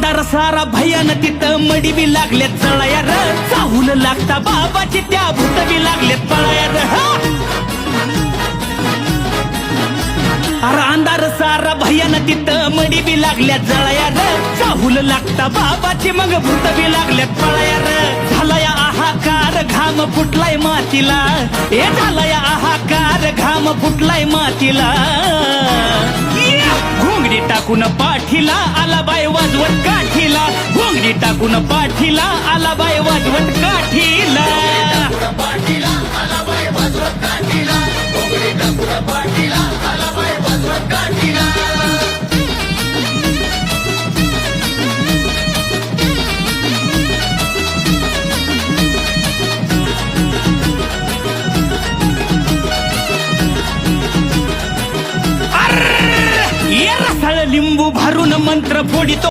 अंधार सारा भयान तिथं मडीबी लागल्यात चळाया र. चाहूल लागता बाबाची त्या भूतवी लागल्यात पळाया र. अरे अंधार सारा भयान तिथं मडी बी लागल्या जळया र. चाहूल लागता बाबाची मग भूत बी लागल्यात पळया र. झालाय आहाकार घाम फुटलाय मातीला. ए झालाया आहाकार घाम फुटलाय मातीला. घोंगडी टाकून पाठीला आला बाय वाजवत घोंगडी टाकून पाठीला आला बाय वाजवत काठीला. ये लिंबू भरून मंत्र फोडितो.